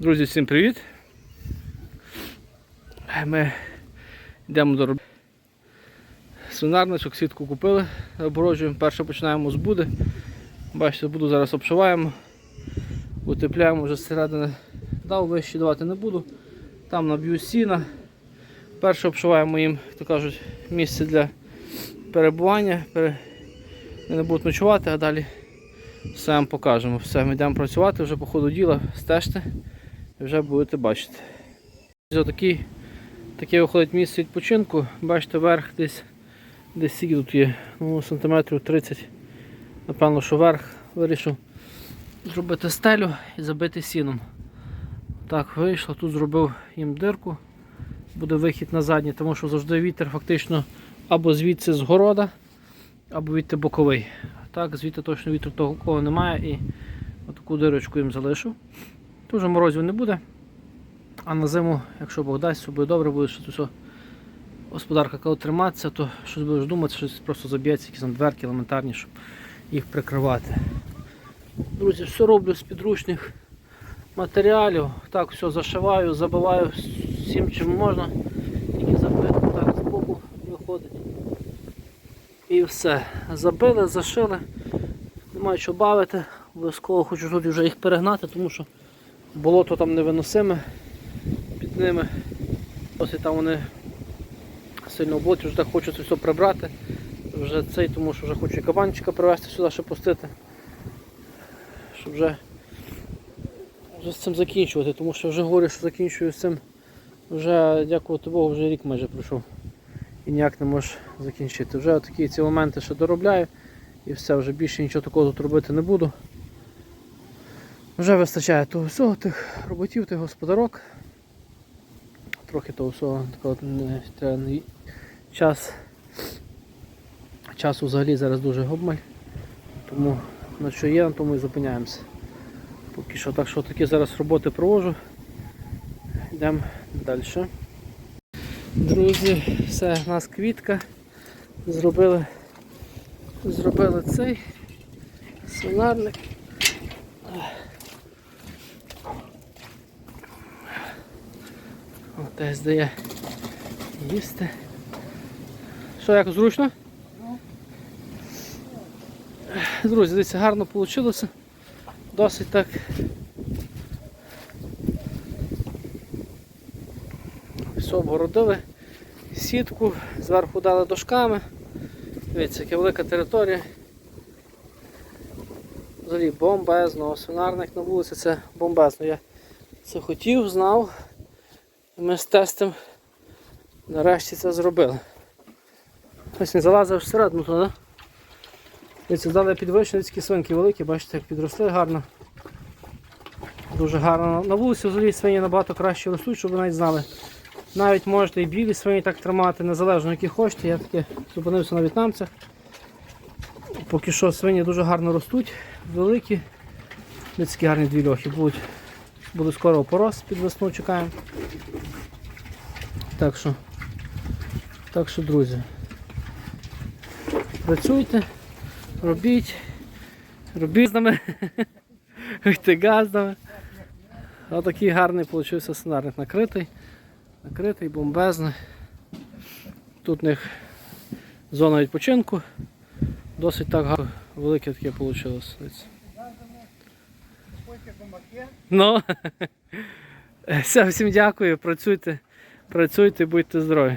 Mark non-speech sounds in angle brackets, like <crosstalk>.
Друзі, всім привіт! Ми йдемо до роботи. Свинарничок, сітку купили, оборожуємо. Перше починаємо з буди. Бачите, буду зараз обшиваємо, утепляємо вже зсередини. Дав вище давати не буду. Там наб'ю сіна. Перше обшиваємо їм, то кажуть, місце для перебування. Пере- Вони будуть ночувати, а далі все вам покажемо. Все, ми йдемо працювати вже по ходу діла, стежте вже будете бачити. Ось такий, таке виходить місце відпочинку. Бачите, верх десь десь скільки тут є, ну, сантиметрів 30. Напевно, що верх вирішив зробити стелю і забити сіном. Так, вийшло, тут зробив їм дирку. Буде вихід на задній, тому що завжди вітер фактично або звідси з города, або відти боковий. Так, звідти точно вітру такого немає і отаку дирочку їм залишив. Дуже морозів не буде. А на зиму, якщо Бог дасть, все буде добре, буде що все господарка коли триматися, то щось будеш думати, щось просто заб'ється, якісь там дверки елементарні, щоб їх прикривати. Друзі, все роблю з підручних матеріалів. Так, все зашиваю, забиваю всім чим можна. Тільки забити так з боку виходить. І все. Забили, зашили. Немає що бавити. Обов'язково хочу тут вже їх перегнати, тому що болото там невиносиме під ними. Ось і там вони сильно в болоті, вже так хочу це все прибрати. Вже цей, тому що вже хочу і кабанчика привезти сюди, щоб пустити. Щоб вже, вже з цим закінчувати, тому що вже говорю, що закінчую з цим. Вже, дякувати Богу, вже рік майже пройшов. І ніяк не можу закінчити. Вже такі ці моменти ще доробляю і все, вже більше нічого такого тут робити не буду. Вже вистачає того всього, тих роботів, тих господарок. Трохи того всього не час. Часу взагалі зараз дуже обмаль. Тому на що є, на тому і зупиняємося. Поки що так що такі зараз роботи провожу. Йдемо далі. Друзі, все, у нас квітка. Зробили, зробили цей свинарник. От десь дає їсти. Що, як зручно? Друзі, дивіться, гарно вийшло. Досить так. Все обгородили, сітку, зверху дали дошками. Дивіться, яка велика територія. Взагалі бомбезно, свинарник на вулиці це бомбезно. Я це хотів, знав. І ми з тестом нарешті це зробили. Ось не залазив всередину туди. Дивіться, дали підвищені такі свинки великі, бачите, як підросли гарно. Дуже гарно. На вулиці взагалі свині набагато краще ростуть, щоб ви навіть знали. Навіть можете і білі свині так тримати, незалежно які хочете. Я таки зупинився на в'єтнамцях. Поки що свині дуже гарно ростуть, великі. Ось такі гарні дві льохи будуть. Буде скоро опорос під весну чекаємо. Так що, так що, друзі, працюйте, робіть, робіть з нами, <laughs> йти газдами. Отакий гарний получився сценарник накритий, накритий, бомбезний. Тут у них зона відпочинку. Досить так гарно, велике таке вийшло. Ну, все, <laughs> всім дякую, працюйте, працюйте, будьте здорові.